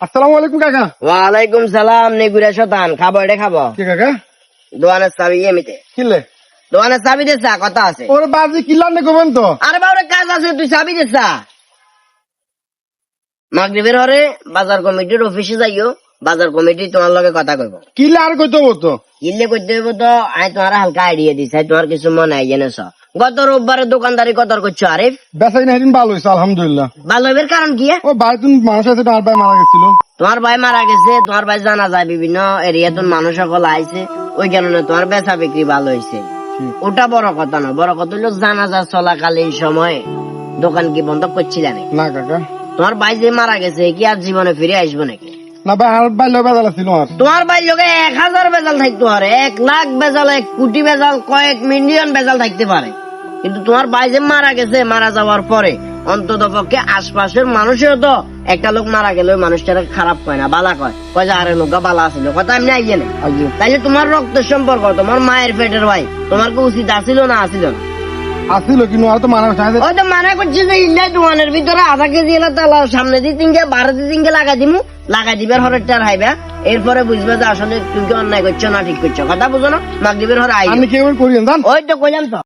আসসালামু আলাইকুম কাকা। ওয়ালাইকুম সালাম নেগুরা শতান। খাব এটা খাব। কি কাকা? দোয়ানের চাবি এমিতে কিলে দোয়ানের চাবি দেছা কথা আছে। ওরে বাজি কিনলাম নে করবেন তো। আরে বাবরে কাজ আছে তুই চাবি দেছা মাগরিবের হরে বাজার কমিটির অফিসে যাইও। বাজার কমিটি তোমার লগে কথা কইব। কিনলে আর কইতে হব তো? কিনলে করতে হইব তো? আমি তোমার হালকা আইডিয়া দিছি তোমার কিছু মনে হয় জেনেছ গত রোববারে দোকানদারি কতর করছ আরিফ? বেচাই না সেদিন ভালো হয়েছে আলহামদুলিল্লাহ। ভালো হইবার কারণ কি ও বাড়িতে মানুষ আছে তার ভাই মারা গেছিল। তোমার ভাই মারা গেছে তোমার ভাই জানা যায় বিভিন্ন এরিয়াতে মানুষ সকল আইছে ওই কারণে তোমার বেচা বিক্রি ভালো হয়েছে ওটা বড় কথা না বড় কথা হলো জানাজা চলাকালীন সময় দোকান কি বন্ধ করছিলে নাকি না কাকা। তোমার ভাই যে মারা গেছে কি আর জীবনে ফিরে আসব নাকি? না ভাই আর বাইলে বেজাল ছিল আর তোমার ভাই এক হাজার বেজাল থাকতে পারে এক লাখ বেজাল এক কোটি বেজাল কয়েক মিলিয়ন বেজাল থাকতে পারে। কিন্তু তোমার ভাই যে মারা গেছে মারা যাওয়ার পরে অন্তত পক্ষে আশপাশের মানুষের তো একটা লোক মারা গেলে ওই মানুষটাকে খারাপ কয় না বালা কয়। কয় যে আরে লোকটা বালা আছিল কথা এমনি আইয়ে না। তাইলে তোমার রক্তের সম্পর্ক তোমার মায়ের পেটের ভাই তোমার কি উচিত আসিল না আসিল না আসিল কিন্তু আর তো মানা সাথে ওই তো মানা করছি যে ইন্ডিয়া দোকানের ভিতরে আধা কেজি এলা তালা সামনে দিয়ে তিনকে বারো দিয়ে তিনকে লাগাই দিমু। লাগাই দিবার হরে টার হাইবা। এরপরে বুঝবে যে আসলে তুমি কি অন্যায় করছ না ঠিক করছ কথা বুঝো না? মাগরিবের হরে আই আমি কেউ করি জান। ওই তো কইলাম তো।